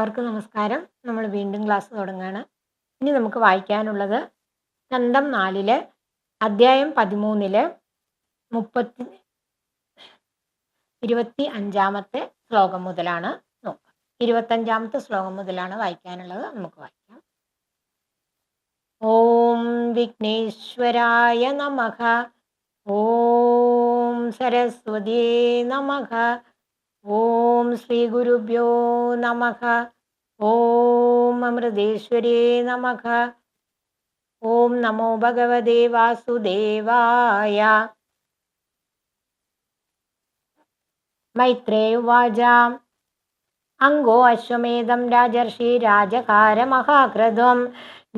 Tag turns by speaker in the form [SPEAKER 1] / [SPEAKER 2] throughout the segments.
[SPEAKER 1] എല്ലാവർക്കും നമസ്കാരം. നമ്മൾ വീണ്ടും ക്ലാസ് തുടങ്ങുകയാണ് ഇനി നമുക്ക് വായിക്കാനുള്ളത് സ്കന്ധം നാലിൽ അധ്യായം പതിമൂന്നിൽ മുപ്പത്തി ഇരുപത്തി അഞ്ചാമത്തെ ശ്ലോകം മുതലാണ്. നോക്കുക ഇരുപത്തഞ്ചാമത്തെ ശ്ലോകം മുതലാണ് വായിക്കാനുള്ളത്. നമുക്ക് വായിക്കാം. ഓം വിഘ്നേശ്വരായ നമഃ. ഓം സരസ്വതി നമഃ. ॐ श्रीगुरुभ्यो नमः। ॐ अमृतेश्वरे नमः। ॐ नमो भगवते वासुदेवाय। मैत्रे उवाच। अङ्गो अश्वमेधं राजर्षिराजकारमहाक्रध्वं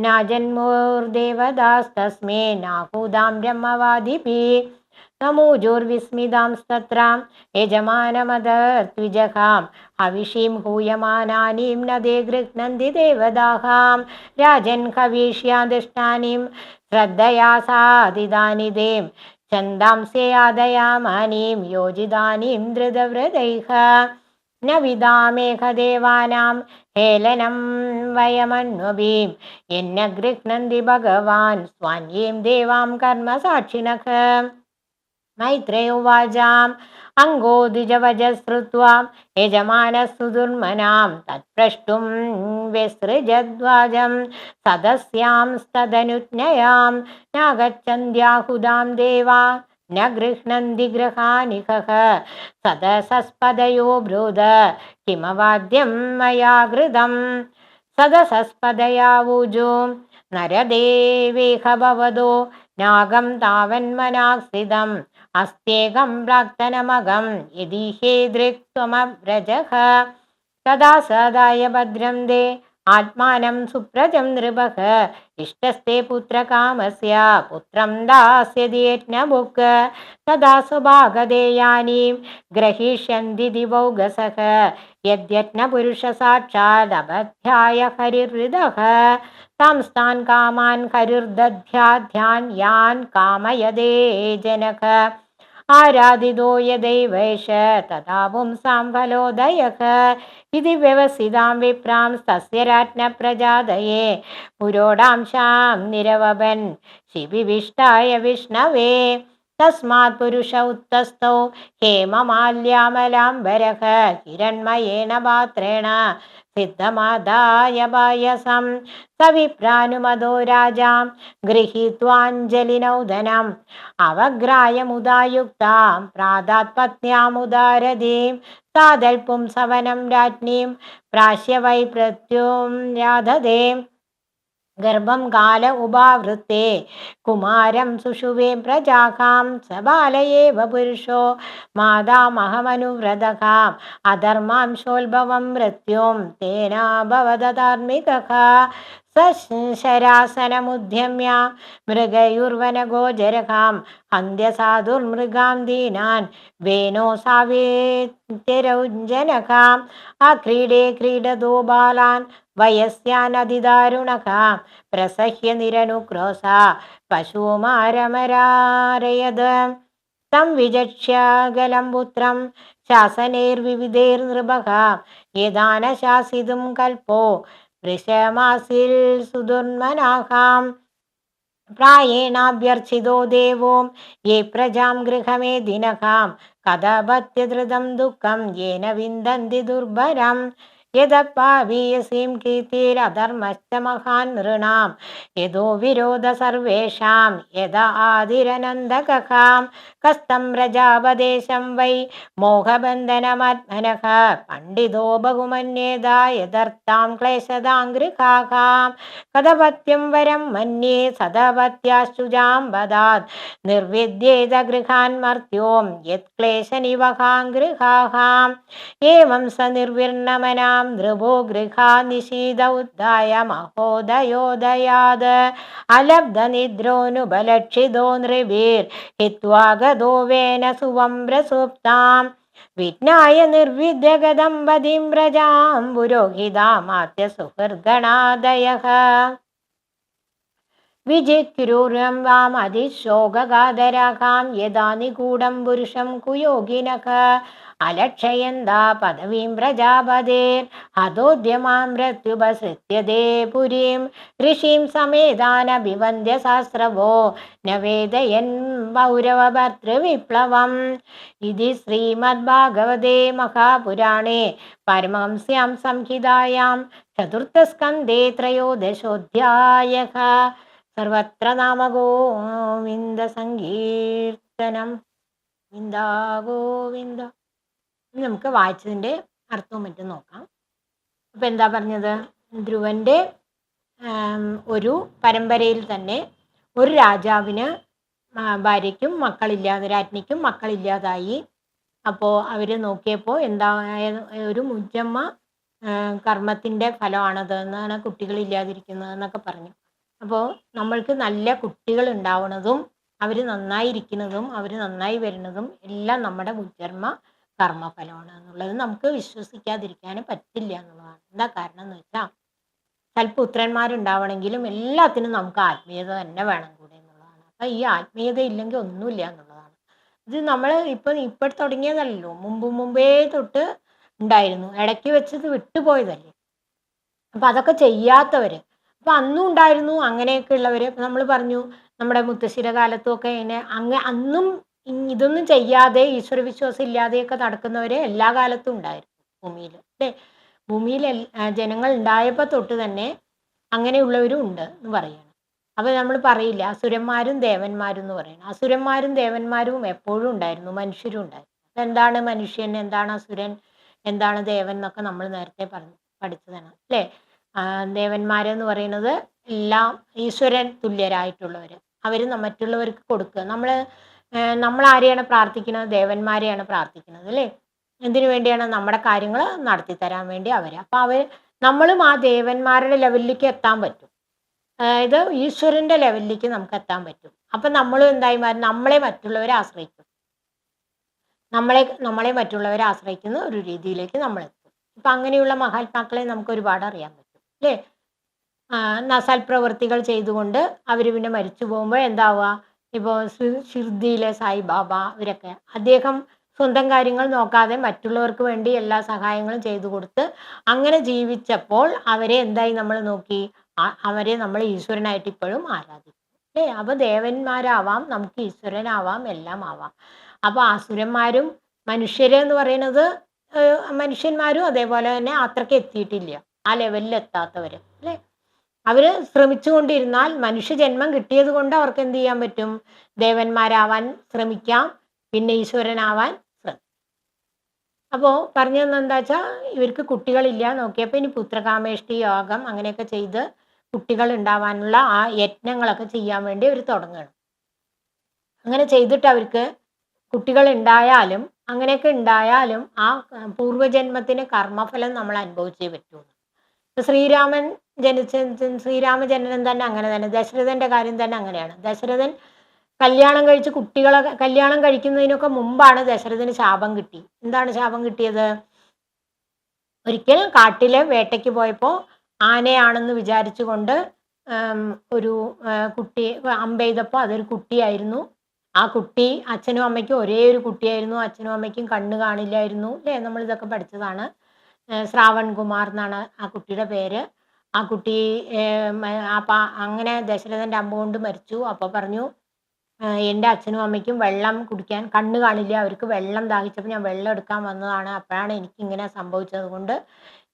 [SPEAKER 1] नाजन्मोर्देवदास्तस्मै नाकुधां ब्रह्मवादिभिः। ബ്രഹ്മവാദിഭി സമൂജോർവിസ്മിതാംസ്തത്രാം യജമാനമദർദ്വിജഹാം ഹവിഷീം ഹൂയമാനാനീം നദേ ഗൃഹ്ണന്തി ദേവദാഹാം രാജൻ ഹവീഷ്യാദിഷ്ടാനീം ശ്രദ്ധയാ സാധിതാനിദേം ഛന്ദാംസ്യാദയാമാനീം യോജിതാനീം ധൃതവ്രതൈഹ ന വിദാമേഘദേവാനാം ഹേലനം यन्न എന്ന ഗൃഹ്ണന്തി ഭഗവാൻ സ്വാന്യേം ദേവാം കർമ്മസാക്ഷിണഃ മൈത്രേയുവാചാം അങ്കോ ദ്വിജവജശ്രുത്വാ യജമാനസ്സുദുർമനാം തത്പ്രഷ്ടും വിസൃജദ്വാജം സദസ്യാംസ്തദനുജ്ഞയാം देवा। ദേവാ ന ഗൃഹ്ണന്തി ഗൃഹാനിഹഃ സദസസ്പദയോ ബ്രൂത കിമവാദ്യം മയാ കൃതം സദസസ്പദയാവൂജോ നരദേവേഹ ഭവതോ നാഗം अस्त्येगं प्राक्तनमघं यदि हे दृक् त्वमव्रजः तदा सदाय भद्रं दे ആത്മാനം സുപ്രജം നൃപഹ. ഇഷ്ടസ്തേ പുത്രകാമസ്യ പുത്രം ദാസ്യതി തഥാ സ്വഭാഗതേയാനീം ഗ്രഹീഷ്യന്തി ദിവൗഗസഹ. യദ്യജ്ഞ പുരുഷ സാക്ഷാദബധ്യായ ഹരിഹൃദഃ താംസ്താൻ കാമാൻ ഹരിർദധ്യാധ്യാൻ യാൻ കാമയതേ ജനക. ആരാധിതോ യദൈവൈഷ തഥാ പുംസാം ഫലോദയഃ ഇതി വ്യവസിതാം വിപ്രാം തസ്യ രാജ്ഞപ്രജാതയെ പുരോടാംശാം നിരവപൻ ശിവിവിഷ്ടായ വിഷ്ണവേ. തസ്മാത് പുരുഷ ഉത്തസ്ഥൗ ഹേമമാല്യാമലാംബരഃ ഹിരൺമയേണ പാത്രേണ സിദ്ധമാദായ പായസം സവിപ്രാനുമതോ രാജാം ഗൃഹീത്വാഞ്ജലിനൗദനം അവഗ്രായമുദായുക്താം പ്രാതാത് പത്ന്യാമുദാരതീം സാദൽപും സവനം രാജ്ഞീം പ്രാശ്യവൈ പ്രത്യും രാധതേ ഗർഭം കാല ഉപാവൃത്തെ. കുമാരം സുഷുവേ പ്രജാകാം സബാലയേവ പുരുഷോ. മാതാമഹമനുവ്രതകാം അധർമാംശോത്ഭവം മൃത്യോം തേനാഭവധാർമ്മികഃ സശരാസനമുദ്യമ്യ മൃഗയുർവനഗോചരകാം അന്ത്യസാധുർമൃഗാം ദീനാൻ വേനോ സാവേത്യരൗഞ്ജനകാം അക്രീഡേ ക്രീഡതോ ബാലാൻ വയസ്യാനതിദാരുണകാം പ്രസഹ്യ നിരനുക്രോസ പശുമാരമരാരയത് തം വിചക്ഷ്യകലം പുത്രം ശാസനൈർവിവിധൈർനൃപക യദാന ശാസിതും കൽപ്പോ वृषमासिल् सुदुर्म प्रायेणाभ्यर्चितो देवो ये प्रजां गृहमे दिनकां कदा दुःखं येन विन्दन्ति दुर्बरम् യദപ്പാവീയസീം കീർത്തിരധർമ്മശ്ച മഹാൻ നൃണാം യദോ വിരോധ സർവേഷാം യഥ ആദിരനന്ദകാം കസ്തം പ്രജാപദേശം വൈ മോഹബന്ധനമാത്മനഃ പണ്ഡിതോ ബഹുമന്യേത യഥർത്ഥാം ക്ലേശതാം ഗൃഹാകാം കഥപത്യം വരം മന്യേ സദപത്യാശുജാം വദാത് നിർവിദ്യേത ഗൃഹാൻ മർത്യോം യത്ക്ലേശനിവഹാം ഗൃഹാഹാം ഏവം സ നിർവിർണമനാം नुभो गृहानिषीद उद्धाय महोदयो दयाद अलब्ध निद्रोऽनुबलक्षितो नृभिर् वेन सुवम्रसुप्ताम् विज्ञाय निर्विद्य गदम्बदीं व्रजां पुरोहितामात्यसुखर्गणादयः വിജിക്രൂരം വാം അതിശോകാതരാകാം യഥാ നിഗൂഢം പുരുഷം കുയോഗിനക. അലക്ഷയന്താ പദവീം പ്രജാപതേർ ഹതോദ്യമാം മൃത്യുപസൃത്യതേ പുരീം. ഋഷീം സമേതാനഭിവന്ദ്യ ശാസ്ത്രവോ ന വേദയൻ പൗരവഭർത്തൃവിപ്ലവം ഇതി ശ്രീമദ്ഭാഗവതേ മഹാപുരാണേ പരമംസ്യാം സംഹിതായാം. ചതുർത്ഥസ്കന്ധേ ത്രയോദശോധ്യായ സർവത്ര നാമഗോവിന്ദ സങ്കീർത്തനം. ഗോവിന്ദ. ഗോവിന്ദ നമുക്ക് വായിച്ചതിന്റെ അർത്ഥവും മറ്റും നോക്കാം. അപ്പം എന്താ പറഞ്ഞത്? ധ്രുവന്റെ ഒരു പരമ്പരയിൽ തന്നെ ഒരു രാജാവിന് ഭാര്യയ്ക്കും മക്കളില്ലാതെ രാജ്ഞിക്കും മക്കളില്ലാതായി. അപ്പോൾ അവർ നോക്കിയപ്പോൾ എന്താ ഒരു മുജമ്മ കർമ്മത്തിന്റെ ഫലമാണത് എന്നാണ് കുട്ടികളില്ലാതിരിക്കുന്നത് എന്നൊക്കെ പറഞ്ഞു. അപ്പോൾ നമ്മൾക്ക് നല്ല കുട്ടികൾ ഉണ്ടാവുന്നതും അവർ നന്നായിരിക്കുന്നതും അവർ നന്നായി വരുന്നതും എല്ലാം നമ്മുടെ മുജ്ജന്മ കർമ്മഫലമാണ് എന്നുള്ളത് നമുക്ക് വിശ്വസിക്കാതിരിക്കാൻ പറ്റില്ല എന്നുള്ളതാണ്. എന്താ കാരണം എന്ന് വെച്ചാൽ സൽപുത്രന്മാരുണ്ടാവണമെങ്കിലും എല്ലാത്തിനും നമുക്ക് ആത്മീയത തന്നെ വേണം കൂടെ എന്നുള്ളതാണ്. അപ്പം ഈ ആത്മീയത ഇല്ലെങ്കിൽ ഒന്നുമില്ല എന്നുള്ളതാണ്. ഇത് നമ്മൾ ഇപ്പം ഇപ്പോൾ തുടങ്ങിയതല്ലോ മുമ്പ് മുമ്പേ തൊട്ട് ഉണ്ടായിരുന്നു. ഇടയ്ക്ക് വെച്ചത് വിട്ടുപോയതല്ലേ? അപ്പം അതൊക്കെ ചെയ്യാത്തവർ അപ്പം അന്നും ഉണ്ടായിരുന്നു അങ്ങനെയൊക്കെ ഉള്ളവർ നമ്മൾ പറഞ്ഞു നമ്മുടെ മുത്തശ്ശിയുടെ കാലത്തും ഒക്കെ ഇങ്ങനെ അങ്ങ് അന്നും ഇതൊന്നും ചെയ്യാതെ ഈശ്വര വിശ്വാസം ഇല്ലാതെയൊക്കെ നടക്കുന്നവർ എല്ലാ കാലത്തും ഉണ്ടായിരുന്നു ഭൂമിയിൽ അല്ലേ? ഭൂമിയിൽ ജനങ്ങൾ ഉണ്ടായപ്പോൾ തൊട്ട് തന്നെ അങ്ങനെയുള്ളവരും ഉണ്ട് എന്ന് പറയണം. അപ്പോൾ നമ്മൾ പറയില്ല അസുരന്മാരും ദേവന്മാരും എന്ന് പറയുന്നു അസുരന്മാരും ദേവന്മാരും എപ്പോഴും ഉണ്ടായിരുന്നു മനുഷ്യരും ഉണ്ടായിരുന്നു. എന്താണ് മനുഷ്യൻ എന്താണ് അസുരൻ എന്താണ് ദേവൻ എന്നൊക്കെ നമ്മൾ നേരത്തെ പറഞ്ഞു പഠിച്ചതാണ്. അല്ലേ? ദേവന്മാരെന്ന് പറയുന്നത് എല്ലാം ഈശ്വരൻ തുല്യരായിട്ടുള്ളവർ അവർ മറ്റുള്ളവർക്ക് കൊടുക്കുക. നമ്മൾ നമ്മൾ ആരെയാണ് പ്രാർത്ഥിക്കുന്നത്? ദേവന്മാരെയാണ് പ്രാർത്ഥിക്കുന്നത് അല്ലേ? എന്തിനു വേണ്ടിയാണ് നമ്മുടെ കാര്യങ്ങൾ നടത്തി തരാൻ വേണ്ടി അവർ അപ്പം അവർ നമ്മളും ആ ദേവന്മാരുടെ ലെവലിലേക്ക് എത്താൻ പറ്റും. അതായത് ഈശ്വരന്റെ ലെവലിലേക്ക് നമുക്ക് എത്താൻ പറ്റും. അപ്പം നമ്മളും എന്തായി മാറി? നമ്മളെ മറ്റുള്ളവരെ ആശ്രയിക്കും. നമ്മളെ നമ്മളെ മറ്റുള്ളവരെ ആശ്രയിക്കുന്ന ഒരു രീതിയിലേക്ക് നമ്മൾ എത്തും ഇപ്പം അങ്ങനെയുള്ള മഹാത്മാക്കളെ നമുക്ക് ഒരുപാട് അറിയാൻ പറ്റും. അല്ലേ നസൽ പ്രവൃത്തികൾ ചെയ്തുകൊണ്ട് അവർ പിന്നെ മരിച്ചു പോകുമ്പോൾ എന്താവുക ഇപ്പോൾ ഷിർദിയിലെ സായിബാബ ഇവരൊക്കെ. അദ്ദേഹം സ്വന്തം കാര്യങ്ങൾ നോക്കാതെ മറ്റുള്ളവർക്ക് വേണ്ടി എല്ലാ സഹായങ്ങളും ചെയ്തു കൊടുത്ത് അങ്ങനെ ജീവിച്ചപ്പോൾ അവരെ എന്തായി നമ്മൾ നോക്കി? അവരെ നമ്മൾ ഈശ്വരനായിട്ട് ഇപ്പോഴും ആരാധിക്കും. അല്ലേ അപ്പോൾ ദേവന്മാരാവാം നമുക്ക് ഈശ്വരനാവാം എല്ലാം ആവാം. അപ്പോൾ അസുരന്മാരും മനുഷ്യരെ എന്ന് പറയുന്നത് മനുഷ്യന്മാരും അതേപോലെ തന്നെ അത്രയ്ക്ക് എത്തിയിട്ടില്ല. ആ ലെവലിൽ എത്താത്തവർ അല്ലേ? അവർ ശ്രമിച്ചുകൊണ്ടിരുന്നാൽ മനുഷ്യജന്മം കിട്ടിയത് കൊണ്ട് അവർക്ക് എന്ത് ചെയ്യാൻ പറ്റും? ദേവന്മാരാവാൻ ശ്രമിക്കാം പിന്നെ ഈശ്വരനാവാൻ ശ്രമിക്കാം. അപ്പോൾ പറഞ്ഞു തന്നെ എന്താ വെച്ചാൽ ഇവർക്ക് കുട്ടികളില്ല നോക്കിയപ്പോൾ ഇനി പുത്രകാമേഷ്ടി യോഗം അങ്ങനെയൊക്കെ ചെയ്ത് കുട്ടികൾ ഉണ്ടാവാനുള്ള ആ യത്നങ്ങളൊക്കെ ചെയ്യാൻ വേണ്ടി അവർ തുടങ്ങണം. അങ്ങനെ ചെയ്തിട്ട് അവർക്ക് കുട്ടികൾ ഉണ്ടായാലും അങ്ങനെയൊക്കെ ഉണ്ടായാലും ആ പൂർവജന്മത്തിന് കർമ്മഫലം നമ്മൾ അനുഭവിച്ചേ ഇപ്പൊ ശ്രീരാമൻ ജനിച്ച ശ്രീരാമജനനം തന്നെ അങ്ങനെ തന്നെ ദശരഥന്റെ കാര്യം തന്നെ അങ്ങനെയാണ്. ദശരഥൻ കല്യാണം കഴിച്ച് കുട്ടികളെ കല്യാണം കഴിക്കുന്നതിനൊക്കെ മുമ്പാണ് ദശരഥന് ശാപം കിട്ടി. എന്താണ് ശാപം കിട്ടിയത്? ഒരിക്കൽ കാട്ടിലെ വേട്ടയ്ക്ക് പോയപ്പോൾ ആനയാണെന്ന് വിചാരിച്ചുകൊണ്ട് ഒരു കുട്ടി അമ്പെയ്തപ്പോൾ അതൊരു കുട്ടിയായിരുന്നു. ആ കുട്ടി അച്ഛനും അമ്മയ്ക്കും ഒരേ ഒരു കുട്ടിയായിരുന്നു. അച്ഛനും അമ്മയ്ക്കും കണ്ണ് കാണില്ലായിരുന്നു. അല്ലേ നമ്മൾ ഇതൊക്കെ പഠിച്ചതാണ്. ശ്രാവൺ കുമാർ എന്നാണ് ആ കുട്ടിയുടെ പേര്. ആ കുട്ടി അപ്പം അങ്ങനെ ദശരഥന്റെ അമ്മ കൊണ്ട് മരിച്ചു. അപ്പോൾ പറഞ്ഞു എന്റെ അച്ഛനും അമ്മയ്ക്കും വെള്ളം കുടിക്കാൻ കണ്ണ് കാണില്ല അവർക്ക് വെള്ളം ദാഹിച്ചപ്പോൾ ഞാൻ വെള്ളം എടുക്കാൻ വന്നതാണ്. അപ്പോഴാണ് എനിക്ക് ഇങ്ങനെ സംഭവിച്ചത് കൊണ്ട്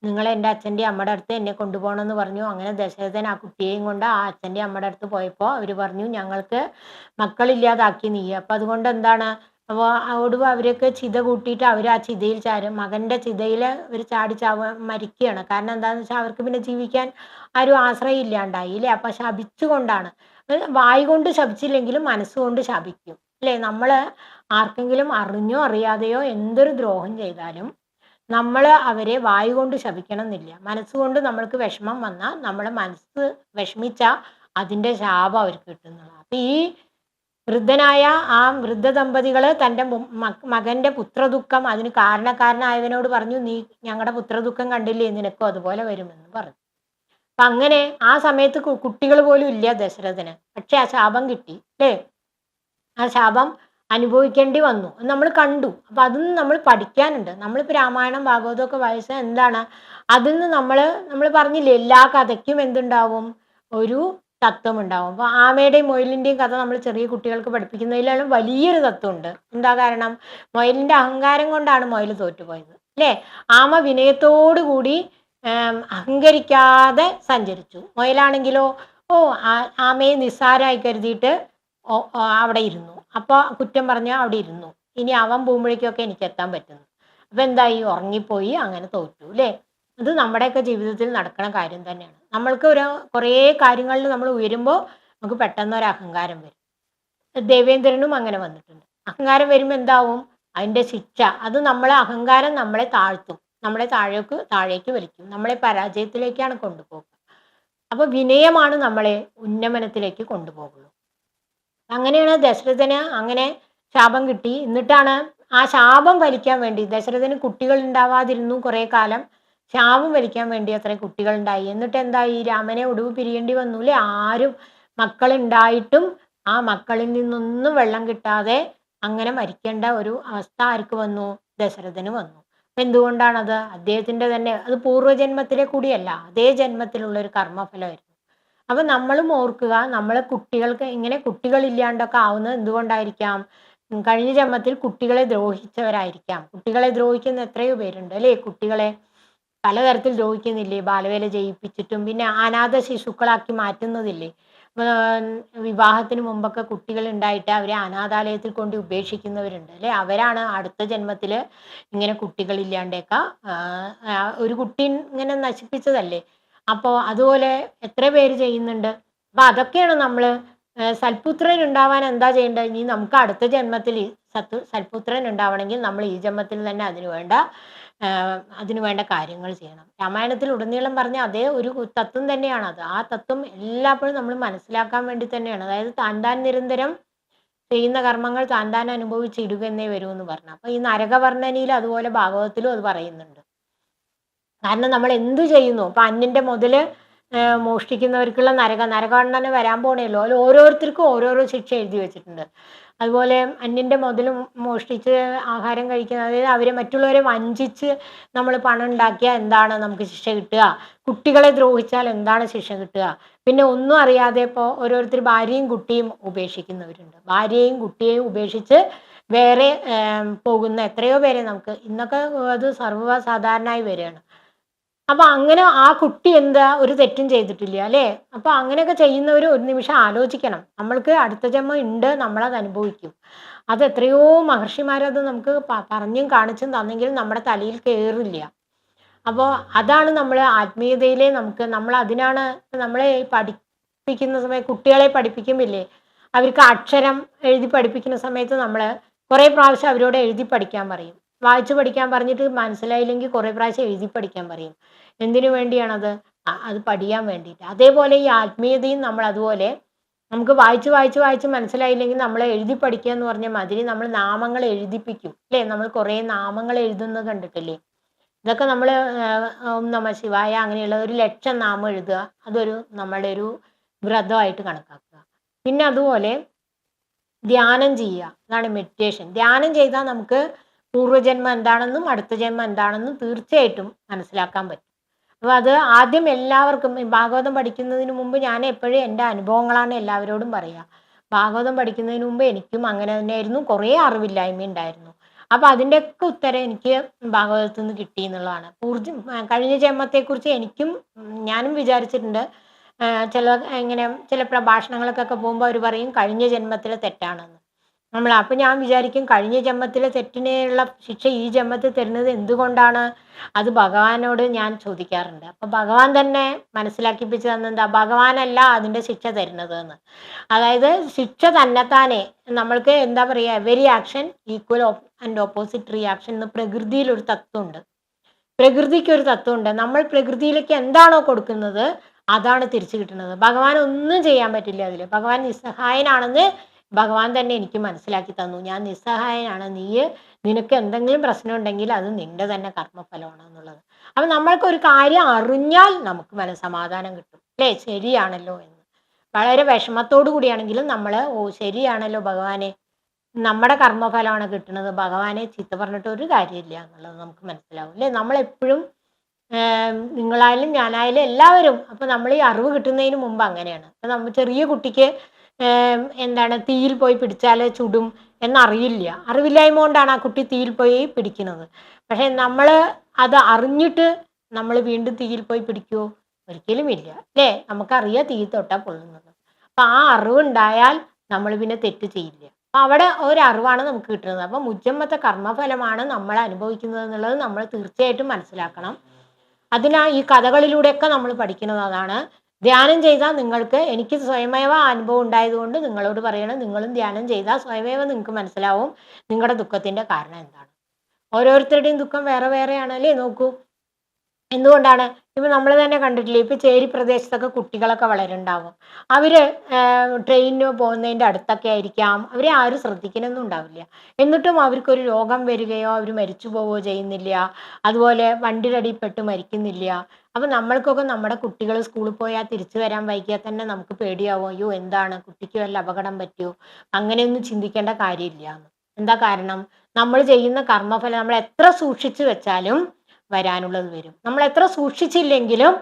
[SPEAKER 1] നിങ്ങൾ എന്റെ അച്ഛന്റെ അമ്മയുടെ അടുത്ത് എന്നെ കൊണ്ടുപോകണമെന്ന് പറഞ്ഞു. അങ്ങനെ ദശരഥൻ ആ കുട്ടിയെയും കൊണ്ട് ആ അച്ഛന്റെ അമ്മയുടെ അടുത്ത് പോയപ്പോൾ അവർ പറഞ്ഞു ഞങ്ങൾക്ക് മക്കളില്ലാതാക്കി നീ. അപ്പം അതുകൊണ്ട് എന്താണ് അപ്പോൾ ഓടുമ്പോൾ അവരൊക്കെ ചിത കൂട്ടിയിട്ട് അവർ ആ ചിതയിൽ ചാരും. മകന്റെ ചിതയിൽ അവർ ചാടി ചാവ മരിക്കുകയാണ് കാരണം എന്താണെന്ന് വെച്ചാൽ അവർക്ക് പിന്നെ ജീവിക്കാൻ ആരും ആശ്രയം ഇല്ലാണ്ടായി അല്ലേ അപ്പം ശപിച്ചുകൊണ്ടാണ്. വായു കൊണ്ട് ശപിച്ചില്ലെങ്കിലും മനസ്സുകൊണ്ട് ശപിക്കും. അല്ലേ നമ്മൾ ആർക്കെങ്കിലും അറിഞ്ഞോ അറിയാതെയോ എന്തൊരു ദ്രോഹം ചെയ്താലും നമ്മൾ അവരെ വായു കൊണ്ട് ശപിക്കണം എന്നില്ല മനസ്സുകൊണ്ട് നമ്മൾക്ക് വിഷമം വന്നാൽ നമ്മളെ മനസ്സ് വിഷമിച്ചാൽ അതിന്റെ ശാപം അവർക്ക് കിട്ടുന്നതാണ്. അപ്പം ഈ വൃദ്ധനായ ആ വൃദ്ധ ദമ്പതികൾ തന്റെ മകന്റെ പുത്രദുഃഖം അതിന് കാരണക്കാരനായവനോട് പറഞ്ഞു നീ ഞങ്ങളുടെ പുത്രദുഃഖം കണ്ടില്ലേ? നിനക്കും അതുപോലെ വരുമെന്ന് പറഞ്ഞു. അപ്പൊ അങ്ങനെ ആ സമയത്ത് കുട്ടികൾ പോലും ഇല്ല ദശരഥന്. പക്ഷെ ആ ശാപം കിട്ടി അല്ലേ ആ ശാപം അനുഭവിക്കേണ്ടി വന്നു. നമ്മൾ കണ്ടു. അപ്പം അതിൽ നിന്ന് നമ്മൾ പഠിക്കാനുണ്ട്. നമ്മളിപ്പോൾ രാമായണം ഭാഗവതമൊക്കെ വായിച്ചാൽ എന്താണ്? അതിൽ നിന്ന് നമ്മൾ നമ്മൾ പറഞ്ഞില്ലേ എല്ലാ കഥയ്ക്കും എന്തുണ്ടാവും? ഒരു തത്വം ഉണ്ടാവും അപ്പോൾ ആമയുടെയും മൊയിലിന്റെയും കഥ നമ്മൾ ചെറിയ കുട്ടികൾക്ക് പഠിപ്പിക്കുന്നതിലാണ് വലിയൊരു തത്വമുണ്ട്. എന്താ കാരണം? മൊയിലിന്റെ അഹങ്കാരം കൊണ്ടാണ് മൊയിൽ തോറ്റുപോയത്. അല്ലേ? ആമ വിനയത്തോടു കൂടി അഹങ്കരിക്കാതെ സഞ്ചരിച്ചു. മൊയിലാണെങ്കിലോ ഓ ആമയെ നിസ്സാരമായി കരുതിയിട്ട് അവിടെ ഇരുന്നു. അപ്പോൾ കുറ്റം പറഞ്ഞ അവിടെ ഇരുന്നു. ഇനി അവൻ പോകുമ്പോഴേക്കൊക്കെ എനിക്ക് എത്താൻ പറ്റുന്നു. അപ്പം എന്തായി? ഉറങ്ങിപ്പോയി അങ്ങനെ തോറ്റു. അല്ലേ? ഇത് നമ്മുടെയൊക്കെ ജീവിതത്തിൽ നടക്കുന്ന കാര്യം തന്നെയാണ്. നമ്മൾക്ക് ഒരു കുറേ കാര്യങ്ങളിൽ നമ്മൾ ഉയരുമ്പോൾ നമുക്ക് പെട്ടെന്ന് ഒരു അഹങ്കാരം വരും. ദേവേന്ദ്രനും അങ്ങനെ വന്നിട്ടുണ്ട്. അഹങ്കാരം വരുമ്പോൾ എന്താവും? അതിന്റെ ശിക്ഷ. അത് നമ്മളെ അഹങ്കാരം നമ്മളെ താഴ്ത്തും. നമ്മളെ താഴേക്ക് താഴേക്ക് വലിക്കും. നമ്മളെ പരാജയത്തിലേക്കാണ് കൊണ്ടുപോകുക അപ്പോൾ വിനയമാണ് നമ്മളെ ഉന്നമനത്തിലേക്ക് കൊണ്ടുപോകുള്ളൂ അങ്ങനെയാണ് ദശരഥന് അങ്ങനെ ശാപം കിട്ടി. എന്നിട്ടാണ് ആ ശാപം വലിക്കാൻ വേണ്ടി ദശരഥന് കുട്ടികൾ ഉണ്ടാവാതിരുന്നു കുറേ കാലം. ശാപം വലിക്കാൻ വേണ്ടി അത്ര കുട്ടികളുണ്ടായി. എന്നിട്ട് എന്തായി? രാമനെ ഒടുവ് പിരിയേണ്ടി വന്നു അല്ലെ ആരും മക്കളുണ്ടായിട്ടും ആ മക്കളിൽ നിന്നൊന്നും വെള്ളം കിട്ടാതെ അങ്ങനെ മരിക്കേണ്ട ഒരു അവസ്ഥ ആർക്ക് വന്നു? ദശരഥന് വന്നു. എന്തുകൊണ്ടാണത്? അദ്ദേഹത്തിന്റെ തന്നെ അത് പൂർവജന്മത്തിലെ കൂടിയല്ല അതേ ജന്മത്തിലുള്ള ഒരു കർമ്മഫലമായിരുന്നു. അപ്പൊ നമ്മളും ഓർക്കുക നമ്മളെ കുട്ടികൾക്ക് ഇങ്ങനെ കുട്ടികൾ ഇല്ലാണ്ടൊക്കെ ആവുന്നത് എന്തുകൊണ്ടായിരിക്കാം? കഴിഞ്ഞ ജന്മത്തിൽ കുട്ടികളെ ദ്രോഹിച്ചവരായിരിക്കാം. കുട്ടികളെ ദ്രോഹിക്കുന്ന എത്രയോ പേരുണ്ട് അല്ലേ? കുട്ടികളെ പലതരത്തിൽ ദ്രോഹിക്കുന്നില്ലേ ബാലവേല ചെയ്യിപ്പിച്ചിട്ടും പിന്നെ അനാഥ ശിശുക്കളാക്കി മാറ്റുന്നതില്ലേ? വിവാഹത്തിന് മുമ്പൊക്കെ കുട്ടികൾ ഉണ്ടായിട്ട് അവരെ അനാഥാലയത്തിൽ കൊണ്ട് ഉപേക്ഷിക്കുന്നവരുണ്ട് അല്ലെ? അവരാണ് അടുത്ത ജന്മത്തിൽ ഇങ്ങനെ കുട്ടികളില്ലാണ്ടേക്ക ഒരു കുട്ടി ഇങ്ങനെ നശിപ്പിച്ചതല്ലേ? അപ്പോ അതുപോലെ എത്ര പേര് ചെയ്യുന്നുണ്ട്? അപ്പം അതൊക്കെയാണ് നമ്മൾ സൽപുത്രൻ ഉണ്ടാവാൻ എന്താ ചെയ്യേണ്ടത്? ഇനി നമുക്ക് അടുത്ത ജന്മത്തിൽ സൽപുത്രൻ ഉണ്ടാവണമെങ്കിൽ നമ്മൾ ഈ ജന്മത്തിൽ തന്നെ അതിന് വേണ്ട അതിന് വേണ്ട കാര്യങ്ങൾ ചെയ്യണം. രാമായണത്തിൽ ഉടനീളം പറഞ്ഞ അതേ ഒരു തത്വം തന്നെയാണ് അത്. ആ തത്വം എല്ലാപ്പോഴും നമ്മൾ മനസ്സിലാക്കാൻ വേണ്ടി തന്നെയാണ്. അതായത് താൻ താൻ നിരന്തരം ചെയ്യുന്ന കർമ്മങ്ങൾ താൻ താൻ അനുഭവിച്ചിടുക എന്നേ വരൂ എന്ന് പറഞ്ഞു. അപ്പൊ ഈ നരകവർണനയിൽ അതുപോലെ ഭാഗവതത്തിലും അത് പറയുന്നുണ്ട്. കാരണം നമ്മൾ എന്തു ചെയ്യുന്നു? അപ്പൊ അന്യന്റെ മുതൽ മോഷ്ടിക്കുന്നവർക്കുള്ള നരക നരകവർണന വരാൻ പോണേല്ലോ അതിൽ ഓരോരുത്തർക്കും ഓരോരോ ശിക്ഷ എഴുതി വെച്ചിട്ടുണ്ട്. അതുപോലെ അന്യന്റെ മുതൽ മോഷ്ടിച്ച് ആഹാരം കഴിക്കുന്ന അതായത് അവരെ മറ്റുള്ളവരെ വഞ്ചിച്ച് നമ്മൾ പണം ഉണ്ടാക്കിയാൽ എന്താണ് നമുക്ക് ശിക്ഷ കിട്ടുക? കുട്ടികളെ ദ്രോഹിച്ചാൽ എന്താണ് ശിക്ഷ കിട്ടുക? പിന്നെ ഒന്നും അറിയാതെ ഇപ്പോൾ ഓരോരുത്തർ ഭാര്യയും കുട്ടിയും ഉപേക്ഷിക്കുന്നവരുണ്ട്. ഭാര്യയും കുട്ടിയെയും ഉപേക്ഷിച്ച് വേറെ പോകുന്ന എത്രയോ പേരെ നമുക്ക് ഇന്നൊക്കെ അത് സർവസാധാരണമായി വരികയാണ്. അപ്പൊ അങ്ങനെ ആ കുട്ടി എന്താ ഒരു തെറ്റും ചെയ്തിട്ടില്ല അല്ലേ? അപ്പൊ അങ്ങനെയൊക്കെ ചെയ്യുന്നവർ ഒരു നിമിഷം ആലോചിക്കണം. നമ്മൾക്ക് അടുത്ത ജന്മം ഉണ്ട് നമ്മളത് അനുഭവിക്കും. അത് എത്രയോ മഹർഷിമാരത് നമുക്ക് പറഞ്ഞും കാണിച്ചും തന്നെങ്കിലും നമ്മുടെ തലയിൽ കയറില്ല അപ്പോൾ അതാണ് നമ്മൾ ആത്മീയതയിലെ നമുക്ക് നമ്മൾ അതിനാണ് നമ്മളെ പഠിപ്പിക്കുന്ന സമയം കുട്ടികളെ പഠിപ്പിക്കുമ്പില്ലേ അവർക്ക് അക്ഷരം എഴുതി പഠിപ്പിക്കുന്ന സമയത്ത് നമ്മൾ കുറേ പ്രാവശ്യം അവരോട് എഴുതി പഠിക്കാൻ പറയും. വായിച്ചു പഠിക്കാൻ പറഞ്ഞിട്ട് മനസ്സിലായില്ലെങ്കിൽ കുറേ പ്രാവശ്യം എഴുതി പഠിക്കാൻ പറയും. എന്തിനു വേണ്ടിയാണത്? അത് പഠിക്കാൻ വേണ്ടിയിട്ട്. അതേപോലെ ഈ ആത്മീയതയും നമ്മൾ അതുപോലെ നമുക്ക് വായിച്ച് വായിച്ച് വായിച്ച് മനസ്സിലായില്ലെങ്കിൽ നമ്മൾ എഴുതി പഠിക്കുക എന്ന് പറഞ്ഞ മാതിരി നമ്മൾ നാമങ്ങൾ എഴുതിപ്പിക്കും. അല്ലേ? നമ്മൾ കുറേ നാമങ്ങൾ എഴുതുന്നത് കണ്ടിട്ടില്ലേ? ഇതൊക്കെ നമ്മൾ ഓം നമ ശിവായ അങ്ങനെയുള്ള ഒരു ലക്ഷം നാമം എഴുതുക. അതൊരു നമ്മളുടെ ഒരു വ്രതമായിട്ട് കണക്കാക്കുക. പിന്നെ അതുപോലെ ധ്യാനം ചെയ്യുക. അതാണ് മെഡിറ്റേഷൻ ധ്യാനം ചെയ്താൽ നമുക്ക് പൂർവജന്മം എന്താണെന്നും അടുത്ത ജന്മം എന്താണെന്നും തീർച്ചയായിട്ടും മനസ്സിലാക്കാൻ പറ്റും. അപ്പോൾ അത് ആദ്യം എല്ലാവർക്കും ഭാഗവതം പഠിക്കുന്നതിന് മുമ്പ് ഞാൻ എപ്പോഴും എന്റെ അനുഭവങ്ങളാണ് എല്ലാവരോടും പറയുക ഭാഗവതം പഠിക്കുന്നതിന് മുമ്പ് എനിക്കും അങ്ങനെ തന്നെയായിരുന്നു കുറേ അറിവില്ലായ്മ ഉണ്ടായിരുന്നു. അപ്പോൾ അതിന്റെയൊക്കെ ഉത്തരം എനിക്ക് ഭാഗവതത്തിൽ നിന്ന് കിട്ടി എന്നുള്ളതാണ്. ഊർജം കഴിഞ്ഞ ജന്മത്തെക്കുറിച്ച് എനിക്കും ഞാനും വിചാരിച്ചിട്ടുണ്ട്. ചില ഇങ്ങനെ ചില പ്രഭാഷണങ്ങൾക്കൊക്കെ പോകുമ്പോൾ അവർ പറയും കഴിഞ്ഞ ജന്മത്തിലെ തെറ്റാണെന്ന്. നമ്മൾ അപ്പം ഞാൻ വിചാരിക്കും കഴിഞ്ഞ ജന്മത്തിലെ തെറ്റിനെയുള്ള ശിക്ഷ ഈ ജന്മത്തിൽ തരുന്നത് എന്തുകൊണ്ടാണ്? അത് ഭഗവാനോട് ഞാൻ ചോദിക്കാറുണ്ട്. അപ്പം ഭഗവാൻ തന്നെ മനസ്സിലാക്കിപ്പിച്ച് തന്നെന്താ ഭഗവാനല്ല അതിന്റെ ശിക്ഷ തരുന്നത് എന്ന് അതായത് ശിക്ഷ തന്നെത്താനെ നമ്മൾക്ക് എന്താ പറയുക every action equal and opposite reaction എന്ന് പ്രകൃതിയിൽ ഒരു തത്വമുണ്ട്. പ്രകൃതിക്ക് ഒരു തത്വമുണ്ട്. നമ്മൾ പ്രകൃതിയിലേക്ക് എന്താണോ കൊടുക്കുന്നത് അതാണ് തിരിച്ചു കിട്ടുന്നത്. ഭഗവാൻ ഒന്നും ചെയ്യാൻ പറ്റില്ല അതിൽ ഭഗവാൻ നിസ്സഹായനാണെന്ന് ഭഗവാൻ തന്നെ എനിക്ക് മനസ്സിലാക്കി തന്നു. ഞാൻ നിസ്സഹായനാണ്. നീ നിനക്ക് എന്തെങ്കിലും പ്രശ്നം ഉണ്ടെങ്കിൽ അത് നിന്റെ തന്നെ കർമ്മഫലമാണ് എന്നുള്ളത്. നമ്മൾക്ക് ഒരു കാര്യം അറിഞ്ഞാൽ നമുക്ക് മനസ്സമാധാനം കിട്ടും. അല്ലേ? ശരിയാണല്ലോ എന്ന്. വളരെ വിഷമത്തോടു കൂടിയാണെങ്കിലും നമ്മൾ ഓ ശരിയാണല്ലോ ഭഗവാനെ. നമ്മുടെ കർമ്മഫലമാണ് കിട്ടുന്നത്. ഭഗവാനെ ചീത്ത പറഞ്ഞിട്ട് ഒരു കാര്യമില്ല എന്നുള്ളത് നമുക്ക് മനസ്സിലാവും. അല്ലേ? നമ്മളെപ്പോഴും നിങ്ങളായാലും ഞാനായാലും എല്ലാവരും അപ്പോൾ നമ്മൾ ഈ അറിവ് കിട്ടുന്നതിന് മുമ്പ് അങ്ങനെയാണ്. അപ്പം നമ്മൾ ചെറിയ കുട്ടിക്ക് എന്താണ് തീയിൽ പോയി പിടിച്ചാൽ ചുടും എന്നറിയില്ല. അറിവില്ലായ്മ കൊണ്ടാണ് ആ കുട്ടി തീയിൽ പോയി പിടിക്കുന്നത്. പക്ഷേ നമ്മൾ അത് അറിഞ്ഞിട്ട് നമ്മൾ വീണ്ടും തീയിൽ പോയി പിടിക്കുമോ ഒരിക്കലും ഇല്ല. അല്ലേ? നമുക്കറിയാം തീ തൊട്ടാൽ പൊള്ളുന്നത്. അപ്പം ആ അറിവുണ്ടായാൽ നമ്മൾ പിന്നെ തെറ്റ് ചെയ്യില്ല. അപ്പം അവിടെ ഒരു നമുക്ക് കിട്ടുന്നത്. അപ്പം മുജമ്മത്തെ കർമ്മഫലമാണ് നമ്മൾ അനുഭവിക്കുന്നത് എന്നുള്ളത് നമ്മൾ തീർച്ചയായിട്ടും മനസ്സിലാക്കണം. അതിനാ ഈ കഥകളിലൂടെയൊക്കെ നമ്മൾ പഠിക്കുന്നത് അതാണ്. ധ്യാനം ചെയ്താൽ നിങ്ങൾക്ക് എനിക്ക് സ്വയമേവ അനുഭവം ഉണ്ടായതുകൊണ്ട് നിങ്ങളോട് പറയണം. നിങ്ങളും ധ്യാനം ചെയ്താൽ സ്വയമേവ നിങ്ങൾക്ക് മനസ്സിലാവും നിങ്ങളുടെ ദുഃഖത്തിന്റെ കാരണം എന്താണ്. ഓരോരുത്തരുടെയും ദുഃഖം വേറെ വേറെയാണല്ലേ? നോക്കൂ. എന്തുകൊണ്ടാണ് ഇപ്പം നമ്മൾ തന്നെ കണ്ടിട്ടില്ലേ ഇപ്പം ചേരി പ്രദേശത്തൊക്കെ കുട്ടികളൊക്കെ വളരെ ഉണ്ടാവും അവർ ട്രെയിനിന് പോകുന്നതിന്റെ അടുത്തൊക്കെ ആയിരിക്കാം. അവരെ ആരും ശ്രദ്ധിക്കണമെന്നും ഉണ്ടാവില്ല. എന്നിട്ടും അവർക്കൊരു രോഗം വരികയോ അവർ മരിച്ചു പോവുകയോ ചെയ്യുന്നില്ല. അതുപോലെ വണ്ടിയുടെ അടിപ്പെട്ട് മരിക്കുന്നില്ല. അപ്പം നമ്മൾക്കൊക്കെ നമ്മുടെ കുട്ടികൾ സ്കൂളിൽ പോയാൽ തിരിച്ചു വരാൻ വൈകിയാൽ തന്നെ നമുക്ക് പേടിയാവോ. അയ്യോ എന്താണ്? കുട്ടിക്ക് വല്ല അപകടം പറ്റുമോ അങ്ങനെയൊന്നും ചിന്തിക്കേണ്ട കാര്യമില്ല. എന്താ കാരണം? നമ്മൾ ചെയ്യുന്ന കർമ്മഫലം നമ്മൾ എത്ര സൂക്ഷിച്ചു വെച്ചാലും വരാനുള്ളത് വരും. നമ്മൾ എത്ര സൂക്ഷിച്ചില്ലെങ്കിലും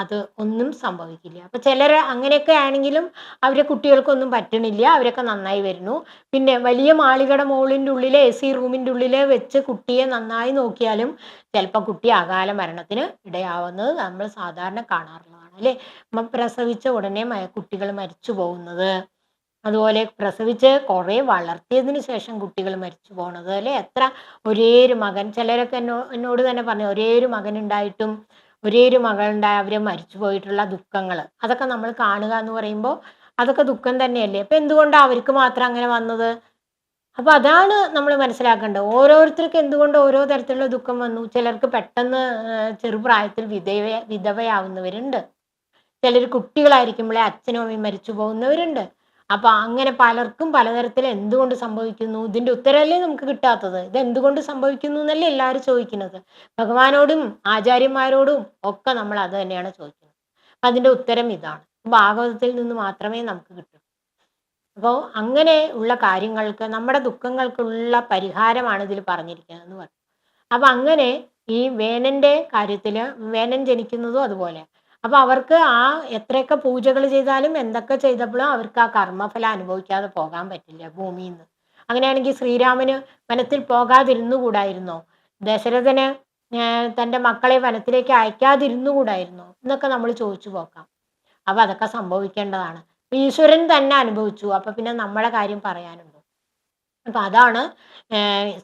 [SPEAKER 1] അത് ഒന്നും സംഭവിക്കില്ല. അപ്പൊ ചിലർ അങ്ങനെയൊക്കെ ആണെങ്കിലും അവരെ കുട്ടികൾക്കൊന്നും പറ്റണില്ല. അവരൊക്കെ നന്നായി വരുന്നു. പിന്നെ വലിയ മാളികയുടെ മോളിന്റെ ഉള്ളിൽ എ സി റൂമിന്റെ ഉള്ളിൽ വെച്ച് കുട്ടിയെ നന്നായി നോക്കിയാലും ചിലപ്പോൾ കുട്ടി അകാല മരണത്തിന് ഇടയാവുന്നത് നമ്മൾ സാധാരണ കാണാറുള്ളതാണ് അല്ലേ? പ്രസവിച്ച ഉടനെ കുട്ടികൾ മരിച്ചു പോകുന്നത്. അതുപോലെ പ്രസവിച്ച് കുറേ വളർത്തിയതിന് ശേഷം കുട്ടികൾ മരിച്ചു പോണത് അല്ലെ? എത്ര ഒരേ ഒരു മകൻ ചിലരൊക്കെ എന്നോ എന്നോട് തന്നെ പറഞ്ഞു ഒരേ ഒരു മകൻ ഉണ്ടായിട്ടും ഒരേ ഒരു മകളുണ്ടായി അവരെ മരിച്ചു പോയിട്ടുള്ള ദുഃഖങ്ങൾ അതൊക്കെ നമ്മൾ കാണുക എന്ന് പറയുമ്പോൾ അതൊക്കെ ദുഃഖം തന്നെയല്ലേ? അപ്പം എന്തുകൊണ്ടാണ് അവർക്ക് മാത്രം അങ്ങനെ വന്നത്? അപ്പോൾ അതാണ് നമ്മൾ മനസ്സിലാക്കേണ്ടത്. ഓരോരുത്തർക്ക് എന്തുകൊണ്ട് ഓരോ തരത്തിലുള്ള ദുഃഖം വന്നു? ചിലർക്ക് പെട്ടെന്ന് ചെറുപ്രായത്തിൽ വിധവ വിധവയാവുന്നവരുണ്ട്. ചിലർ കുട്ടികളായിരിക്കുമ്പോഴേ അച്ഛനും അമ്മയും മരിച്ചു പോകുന്നവരുണ്ട്. അപ്പൊ അങ്ങനെ പലർക്കും പലതരത്തിൽ എന്തുകൊണ്ട് സംഭവിക്കുന്നു? ഇതിന്റെ ഉത്തരമല്ലേ നമുക്ക് കിട്ടാത്തത്? ഇത് എന്തുകൊണ്ട് സംഭവിക്കുന്നു എന്നല്ലേ എല്ലാവരും ചോദിക്കുന്നത്. ഭഗവാനോടും ആചാര്യന്മാരോടും ഒക്കെ നമ്മൾ അത് തന്നെയാണ് ചോദിക്കുന്നത്. അപ്പൊ അതിന്റെ ഉത്തരം ഇതാണ്. ഭാഗവതത്തിൽ നിന്ന് മാത്രമേ നമുക്ക് കിട്ടൂ. അപ്പോൾ അങ്ങനെ ഉള്ള കാര്യങ്ങൾക്ക് നമ്മുടെ ദുഃഖങ്ങൾക്കുള്ള പരിഹാരമാണ് ഇതിൽ പറഞ്ഞിരിക്കുന്നത് എന്ന് പറഞ്ഞു. അപ്പൊ അങ്ങനെ ഈ വേനന്റെ കാര്യത്തിൽ വേനൻ ജനിക്കുന്നതും അതുപോലെ അപ്പൊ അവർക്ക് ആ എത്രയൊക്കെ പൂജകൾ ചെയ്താലും എന്തൊക്കെ ചെയ്തപ്പോഴും അവർക്ക് ആ കർമ്മഫലം അനുഭവിക്കാതെ പോകാൻ പറ്റില്ല ഭൂമിയിൽ നിന്ന് അങ്ങനെയാണെങ്കിൽ ശ്രീരാമന് വനത്തിൽ പോകാതിരുന്നുകൂടായിരുന്നോ ദശരഥന് തന്റെ മക്കളെ വനത്തിലേക്ക് അയക്കാതിരുന്നുകൂടായിരുന്നോ എന്നൊക്കെ നമ്മൾ ചോദിച്ചു പോക്കാം. അപ്പൊ അതൊക്കെ സംഭവിക്കേണ്ടതാണ്. ഈശ്വരൻ തന്നെ അനുഭവിച്ചു. അപ്പൊ പിന്നെ നമ്മളെ കാര്യം പറയാനുണ്ടോ അപ്പൊ അതാണ്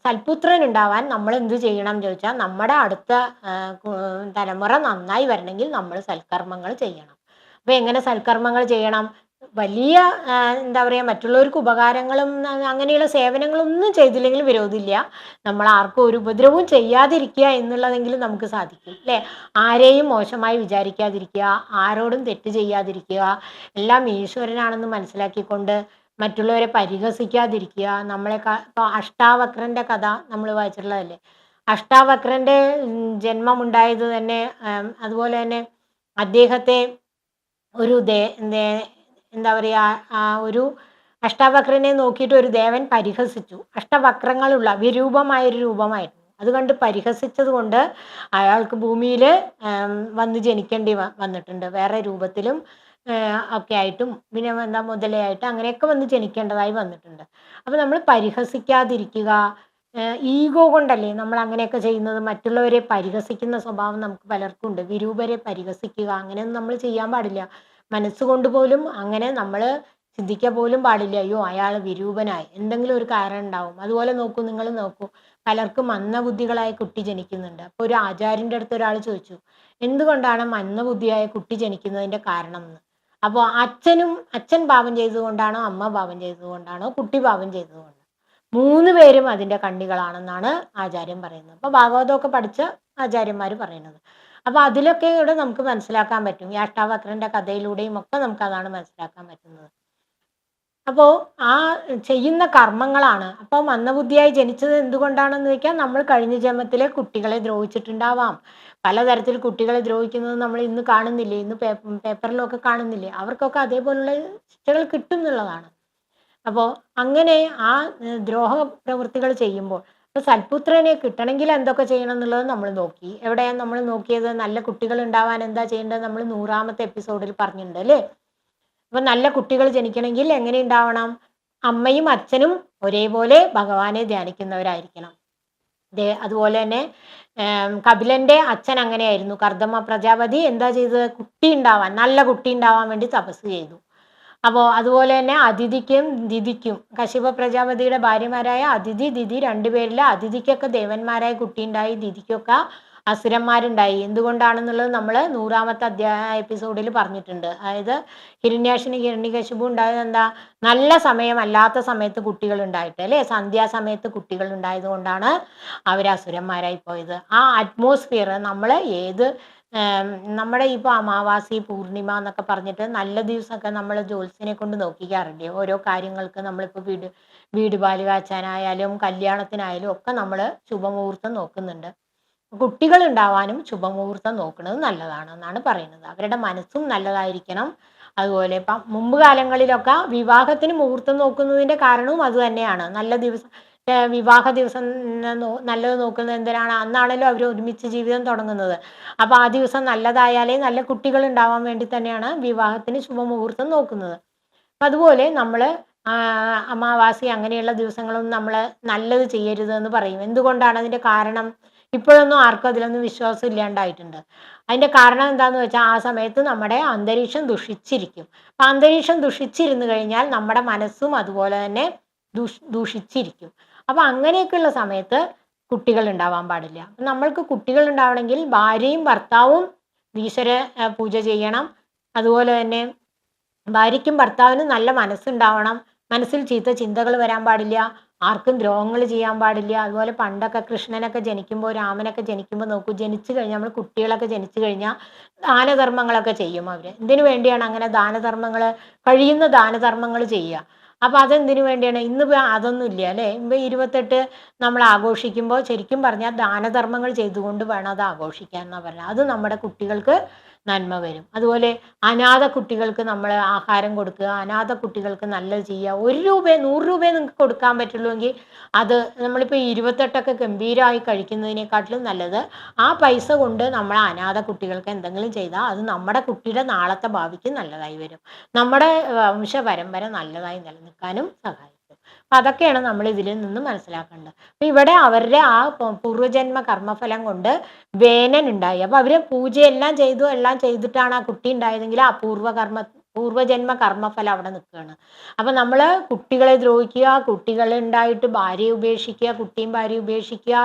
[SPEAKER 1] സൽപുത്രൻ ഉണ്ടാവാൻ നമ്മൾ എന്ത് ചെയ്യണം എന്ന് ചോദിച്ചാൽ നമ്മുടെ അടുത്ത തലമുറ നന്നായി വരണമെങ്കിൽ നമ്മൾ സൽക്കർമ്മങ്ങൾ ചെയ്യണം. അപ്പൊ എങ്ങനെ സൽക്കർമ്മങ്ങൾ ചെയ്യണം? വലിയ എന്താ പറയുക മറ്റുള്ളവർക്ക് ഉപകാരങ്ങളും അങ്ങനെയുള്ള സേവനങ്ങളൊന്നും ചെയ്തില്ലെങ്കിൽ വിരോധമില്ല. നമ്മൾ ആർക്കും ഒരു ഉപദ്രവവും ചെയ്യാതിരിക്കുക എന്നുള്ളതെങ്കിലും നമുക്ക് സാധിക്കും അല്ലേ? ആരെയും മോശമായി വിചാരിക്കാതിരിക്കുക ആരോടും തെറ്റ് ചെയ്യാതിരിക്കുക. എല്ലാം ഈശ്വരനാണെന്ന് മനസ്സിലാക്കിക്കൊണ്ട് മറ്റുള്ളവരെ പരിഹസിക്കാതിരിക്കുക. നമ്മളെ ഇപ്പോൾ കഥ നമ്മൾ വായിച്ചിട്ടുള്ളതല്ലേ? അഷ്ടാവക്രന്റെ ജന്മമുണ്ടായത് തന്നെ അതുപോലെ തന്നെ അദ്ദേഹത്തെ ഒരു ദേ എന്താ പറയുക ഒരു അഷ്ടാവക്രനെ നോക്കിയിട്ട് ഒരു ദേവൻ പരിഹസിച്ചു. അഷ്ടവക്രങ്ങളുള്ള വിരൂപമായൊരു രൂപമായിരുന്നു. അത് കണ്ട് പരിഹസിച്ചത് കൊണ്ട് അയാൾക്ക് ഭൂമിയിൽ വന്ന് ജനിക്കേണ്ടി വന്നിട്ടുണ്ട്. വേറെ രൂപത്തിലും ഒക്കെ ആയിട്ടും പിന്നെ എന്താ മുതലയായിട്ട് അങ്ങനെയൊക്കെ വന്ന് ജനിക്കേണ്ടതായി വന്നിട്ടുണ്ട്. അപ്പോൾ നമ്മൾ പരിഹസിക്കാതിരിക്കുക ഈഗോ കൊണ്ടല്ലേ നമ്മൾ അങ്ങനെയൊക്കെ ചെയ്യുന്നത്. മറ്റുള്ളവരെ പരിഹസിക്കുന്ന സ്വഭാവം നമുക്ക് പലർക്കും ഉണ്ട്. വിരൂപരെ പരിഹസിക്കുക അങ്ങനെയൊന്നും നമ്മൾ ചെയ്യാൻ പാടില്ല. മനസ്സുകൊണ്ട് പോലും അങ്ങനെ നമ്മൾ ചിന്തിക്കാൻ പോലും പാടില്ല. അയ്യോ അയാൾ വിരൂപനായി. എന്തെങ്കിലും ഒരു കാരണം ഉണ്ടാവും. അതുപോലെ നോക്കൂ നിങ്ങൾ നോക്കൂ. പലർക്കും മന്ദബുദ്ധികളായ കുട്ടി ജനിക്കുന്നുണ്ട്. അപ്പോൾ ഒരു ആചാര്യന്റെ അടുത്ത് ഒരാൾ ചോദിച്ചു എന്തുകൊണ്ടാണ് മന്ദബുദ്ധിയായ കുട്ടി ജനിക്കുന്നതിന്റെ കാരണം എന്ന്? അപ്പോൾ അച്ഛനും അച്ഛൻ പാപം ചെയ്തുകൊണ്ടാണോ അമ്മ പാപം ചെയ്തുകൊണ്ടാണോ കുട്ടി പാപം ചെയ്തുകൊണ്ടാണോ മൂന്ന് പേരും അതിന്റെ കണ്ണികളാണെന്നാണ് ആചാര്യൻ പറയുന്നത്. അപ്പോൾ ഭാഗവതമൊക്കെ പഠിച്ച ആചാര്യന്മാർ പറയുന്നത്. അപ്പോൾ അതിലൊക്കെ ഇവിടെ നമുക്ക് മനസ്സിലാക്കാൻ പറ്റും. ഈ അഷ്ടാവക്രന്റെ കഥയിലൂടെയും ഒക്കെ നമുക്ക് അതാണ് മനസ്സിലാക്കാൻ പറ്റുന്നത്. അപ്പോൾ ആ ചെയ്യുന്ന കർമ്മങ്ങളാണ്. അപ്പോൾ മന്ദബുദ്ധിയായി ജനിച്ചത് എന്തുകൊണ്ടാണെന്ന് വെച്ചാൽ നമ്മൾ കഴിഞ്ഞ ജന്മത്തിലെ കുട്ടികളെ ദ്രോഹിച്ചിട്ടുണ്ടാവാം. പലതരത്തിൽ കുട്ടികളെ ദ്രോഹിക്കുന്നത് നമ്മൾ ഇന്ന് കാണുന്നില്ലേ? ഇന്ന് പേപ്പറിലൊക്കെ കാണുന്നില്ലേ? അവർക്കൊക്കെ അതേപോലുള്ള ശിക്ഷകൾ കിട്ടും എന്നുള്ളതാണ് അപ്പോൾ അങ്ങനെ ആ ദ്രോഹ പ്രവൃത്തികൾ ചെയ്യുമ്പോൾ ഇപ്പൊ സൽപുത്രനെ കിട്ടണമെങ്കിൽ എന്തൊക്കെ ചെയ്യണം എന്നുള്ളത് നമ്മൾ നോക്കി. എവിടെയാണ് നമ്മൾ നോക്കിയത്? നല്ല കുട്ടികൾ ഉണ്ടാവാൻ എന്താ ചെയ്യേണ്ടത്? നമ്മൾ നൂറാമത്തെ എപ്പിസോഡിൽ പറഞ്ഞിട്ടുണ്ട് അല്ലേ? അപ്പൊ നല്ല കുട്ടികൾ ജനിക്കണമെങ്കിൽ എങ്ങനെ ഉണ്ടാവണം? അമ്മയും അച്ഛനും ഒരേപോലെ ഭഗവാനെ ധ്യാനിക്കുന്നവരായിരിക്കണം. അതുപോലെ തന്നെ കപിലന്റെ അച്ഛൻ അങ്ങനെയായിരുന്നു. കർദമ പ്രജാപതി എന്താ ചെയ്തത്? കുട്ടി ഉണ്ടാവാൻ നല്ല കുട്ടി ഉണ്ടാവാൻ വേണ്ടി തപസ് ചെയ്തു. അപ്പോൾ അതുപോലെ തന്നെ അതിഥിക്കും ദിതിക്കും കശിപ പ്രജാപതിയുടെ ഭാര്യമാരായ അതിഥി ദിതി രണ്ടുപേരിൽ അതിഥിക്കൊക്കെ ദേവന്മാരായ കുട്ടിയുണ്ടായി ദിതിക്കൊക്കെ അസുരന്മാരുണ്ടായി. എന്തുകൊണ്ടാണെന്നുള്ളത് നമ്മൾ നൂറാമത്തെ അധ്യായ എപ്പിസോഡിൽ പറഞ്ഞിട്ടുണ്ട്. അതായത് ഹിരണ്യാശിനി ഹിരണ്യകശിപു ഉണ്ടായത് എന്താ? നല്ല സമയമല്ലാത്ത സമയത്ത് കുട്ടികൾ ഉണ്ടായിട്ട് അല്ലേ? സന്ധ്യാസമയത്ത് കുട്ടികൾ ഉണ്ടായത് കൊണ്ടാണ് അവർ അസുരന്മാരായി പോയത്. ആ അറ്റ്മോസ്ഫിയർ നമ്മൾ ഏത് നമ്മുടെ ഇപ്പോൾ അമാവാസി പൂർണിമ എന്നൊക്കെ പറഞ്ഞിട്ട് നല്ല ദിവസമൊക്കെ നമ്മൾ ജ്യോത്സ്യനെ കൊണ്ട് നോക്കിക്കാറുണ്ട് ഓരോ കാര്യങ്ങൾക്ക് നമ്മളിപ്പോൾ വീട് വീട് പാൽ കാച്ചാനായാലും കല്യാണത്തിനായാലും ഒക്കെ നമ്മൾ ശുഭമുഹൂർത്തം നോക്കുന്നുണ്ട്. കുട്ടികൾ ഉണ്ടാവാനും ശുഭമുഹൂർത്തം നോക്കുന്നത് നല്ലതാണ് എന്നാണ് പറയുന്നത്. അവരുടെ മനസ്സും നല്ലതായിരിക്കണം. അതുപോലെ ഇപ്പം മുമ്പ് കാലങ്ങളിലൊക്കെ വിവാഹത്തിന് മുഹൂർത്തം നോക്കുന്നതിന്റെ കാരണവും അത് തന്നെയാണ്. നല്ല ദിവസം വിവാഹ ദിവസം നല്ലത് നോക്കുന്നത് എന്തിനാണ്? അന്നാണല്ലോ അവർ ഒരുമിച്ച് ജീവിതം തുടങ്ങുന്നത്. അപ്പോൾ ആ ദിവസം നല്ലതായാലേ നല്ല കുട്ടികൾ ഉണ്ടാവാൻ വേണ്ടി തന്നെയാണ് വിവാഹത്തിന് ശുഭമുഹൂർത്തം നോക്കുന്നത്. അതുപോലെ നമ്മൾ അമാവാസി അങ്ങനെയുള്ള ദിവസങ്ങളൊന്നും നമ്മൾ നല്ലത് ചെയ്യരുത് എന്ന് പറയും. എന്തുകൊണ്ടാണ് അതിന്റെ കാരണം? ഇപ്പോഴൊന്നും ആർക്കും അതിലൊന്നും വിശ്വാസം ഇല്ലാണ്ടായിട്ടുണ്ട്. അതിന്റെ കാരണം എന്താണെന്ന് വെച്ചാൽ ആ സമയത്ത് നമ്മുടെ അന്തരീക്ഷം ദുഷിച്ചിരിക്കും. അപ്പം അന്തരീക്ഷം ദുഷിച്ചിരുന്നു കഴിഞ്ഞാൽ നമ്മുടെ മനസ്സും അതുപോലെ തന്നെ ദുഷ് ദൂഷിച്ചിരിക്കും. അപ്പം അങ്ങനെയൊക്കെയുള്ള സമയത്ത് കുട്ടികൾ ഉണ്ടാവാൻ പാടില്ല. നമ്മൾക്ക് കുട്ടികൾ ഉണ്ടാവണമെങ്കിൽ ഭാര്യയും ഭർത്താവും ഈശ്വര പൂജ ചെയ്യണം. അതുപോലെ തന്നെ ഭാര്യയ്ക്കും ഭർത്താവിനും നല്ല മനസ്സുണ്ടാവണം. മനസ്സിൽ ചീത്ത ചിന്തകൾ വരാൻ പാടില്ല. ആർക്കും ദ്രോഹങ്ങൾ ചെയ്യാൻ പാടില്ല. അതുപോലെ പണ്ടൊക്കെ കൃഷ്ണനൊക്കെ ജനിക്കുമ്പോൾ രാമനൊക്കെ ജനിക്കുമ്പോൾ നോക്കൂ ജനിച്ചു കഴിഞ്ഞാൽ നമ്മൾ കുട്ടികളൊക്കെ ജനിച്ചു കഴിഞ്ഞാൽ ദാനധർമ്മങ്ങളൊക്കെ ചെയ്യും അവർ എന്തിനു വേണ്ടിയാണ് അങ്ങനെ ദാനധർമ്മങ്ങൾ കഴിയുന്ന ദാനധർമ്മങ്ങൾ ചെയ്യുക? അപ്പോൾ അതെന്തിനു വേണ്ടിയാണ്? ഇന്ന് അതൊന്നും ഇല്ല അല്ലേ? ഇപ്പം ഇരുപത്തെട്ട് നമ്മൾ ആഘോഷിക്കുമ്പോൾ ശരിക്കും പറഞ്ഞാൽ ദാനധർമ്മങ്ങൾ ചെയ്തുകൊണ്ട് വേണം അത് ആഘോഷിക്കാൻ എന്നാണ് പറഞ്ഞത്. അത് നമ്മുടെ കുട്ടികൾക്ക് നന്മ വരും. അതുപോലെ അനാഥ കുട്ടികൾക്ക് നമ്മൾ ആഹാരം കൊടുക്കുക അനാഥ കുട്ടികൾക്ക് നല്ലത് ചെയ്യുക. ഒരു രൂപ നൂറ് രൂപയെ നിങ്ങൾക്ക് കൊടുക്കാൻ പറ്റുള്ളൂ അത് നമ്മളിപ്പോൾ ഇരുപത്തെട്ടൊക്കെ ഗംഭീരമായി കഴിക്കുന്നതിനെക്കാട്ടിലും നല്ലത് ആ പൈസ കൊണ്ട് നമ്മൾ അനാഥ കുട്ടികൾക്ക് എന്തെങ്കിലും ചെയ്താൽ അത് നമ്മുടെ കുട്ടിയുടെ നാളത്തെ ഭാവിക്ക് നല്ലതായി വരും. നമ്മുടെ വംശ പരമ്പര നല്ലതായി നിലനിൽക്കാനും സഹായിക്കും. അപ്പം അതൊക്കെയാണ് നമ്മൾ ഇതിൽ നിന്ന് മനസ്സിലാക്കേണ്ടത്. അപ്പം ഇവിടെ അവരുടെ ആ പൂർവജന്മ കർമ്മഫലം കൊണ്ട് വേനൻ ഉണ്ടായി. അപ്പോൾ അവർ പൂജയെല്ലാം ചെയ്തു എല്ലാം ചെയ്തിട്ടാണ് ആ കുട്ടി ഉണ്ടായതെങ്കിൽ ആ പൂർവകർമ്മ പൂർവജന്മ കർമ്മഫലം അവിടെ നിൽക്കുകയാണ്. അപ്പം നമ്മൾ കുട്ടികളെ ദ്രോഹിക്കുക കുട്ടികളെ ഉണ്ടായിട്ട് ഭാര്യയെ ഉപേക്ഷിക്കുക കുട്ടിയും ഭാര്യയും ഉപേക്ഷിക്കുക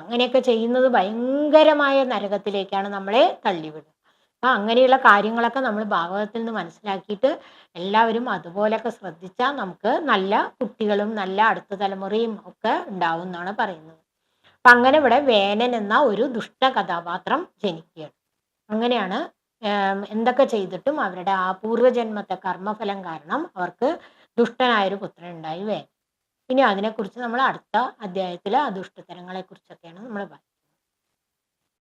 [SPEAKER 1] അങ്ങനെയൊക്കെ ചെയ്യുന്നത് ഭയങ്കരമായ നരകത്തിലേക്കാണ് നമ്മളെ തള്ളിവിടുക അപ്പം അങ്ങനെയുള്ള കാര്യങ്ങളൊക്കെ നമ്മൾ ഭാഗവതത്തിൽ നിന്ന് മനസ്സിലാക്കിയിട്ട് എല്ലാവരും അതുപോലെയൊക്കെ ശ്രദ്ധിച്ചാൽ നമുക്ക് നല്ല കുട്ടികളും നല്ല അടുത്ത തലമുറയും ഒക്കെ ഉണ്ടാവും എന്നാണ് പറയുന്നത്. അപ്പം അങ്ങനെ ഇവിടെ വേനൻ എന്ന ഒരു ദുഷ്ട കഥാപാത്രം ജനിക്കുകയാണ്. അങ്ങനെയാണ് എന്തൊക്കെ ചെയ്തിട്ടും അവരുടെ ആ പൂർവജന്മത്തെ കർമ്മഫലം കാരണം അവർക്ക് ദുഷ്ടനായൊരു പുത്രൻ ഉണ്ടായി വേനൻ. ഇനി അതിനെക്കുറിച്ച് നമ്മൾ അടുത്ത അധ്യായത്തിൽ ആ ദുഷ്ടതരങ്ങളെക്കുറിച്ചൊക്കെയാണ് കുറിച്ചൊക്കെയാണ് നമ്മൾ